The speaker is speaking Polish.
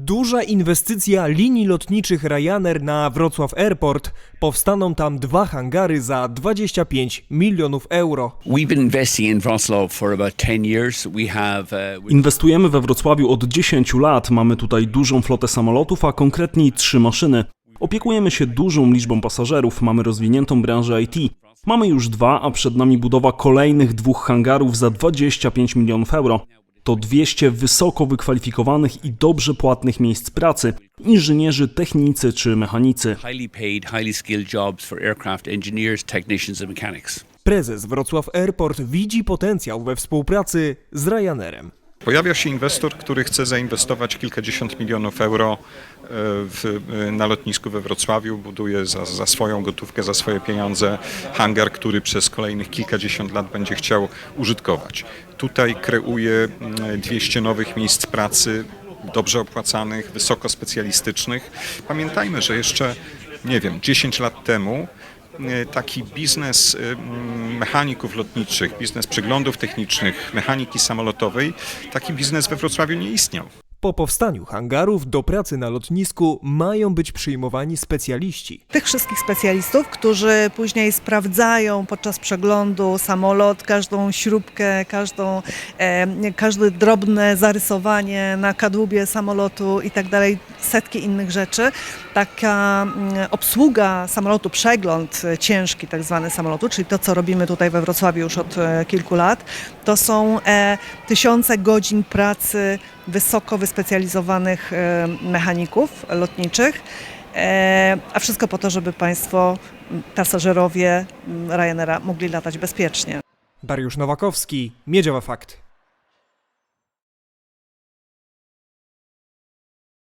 Duża inwestycja linii lotniczych Ryanair na Wrocław Airport. Powstaną tam dwa hangary za 25 milionów euro. We've been investing in Wroclaw for about 10 years. We have uh, Inwestujemy we Wrocławiu od 10 lat. Mamy tutaj dużą flotę samolotów, a konkretniej trzy maszyny. Opiekujemy się dużą liczbą pasażerów, mamy rozwiniętą branżę IT. Mamy już dwa, a przed nami budowa kolejnych dwóch hangarów za 25 milionów euro. To 200 wysoko wykwalifikowanych i dobrze płatnych miejsc pracy inżynierzy, technicy czy mechanicy. Prezes Wrocław Airport widzi potencjał we współpracy z Ryanairem. Pojawia się inwestor, który chce zainwestować kilkadziesiąt milionów euro e, w, e, na lotnisku we Wrocławiu. Buduje za, za swoją gotówkę, za swoje pieniądze hangar, który przez kolejnych kilkadziesiąt lat będzie chciał użytkować. Tutaj kreuje mm, 200 nowych miejsc pracy, dobrze opłacanych, wysoko specjalistycznych. Pamiętajmy, że jeszcze, nie wiem, 10 lat temu taki biznes e, mechaników lotniczych, biznes przeglądów technicznych, mechaniki samolotowej, taki biznes we Wrocławiu nie istniał. Po powstaniu hangarów do pracy na lotnisku mają być przyjmowani specjaliści. tych wszystkich specjalistów, którzy później sprawdzają podczas przeglądu samolot, każdą śrubkę, każdą, e, każde drobne zarysowanie na kadłubie samolotu i tak dalej, setki innych rzeczy. Taka mm, obsługa samolotu, przegląd e, ciężki tak zwany samolotu, czyli to, co robimy tutaj we Wrocławiu już od e, kilku lat, to są e, tysiące godzin pracy wysoko wyspecjalizowanych e, mechaników lotniczych. E, a wszystko po to, żeby Państwo, pasażerowie Ryanaira mogli latać bezpiecznie. Dariusz Nowakowski, Miedziowa Fakt.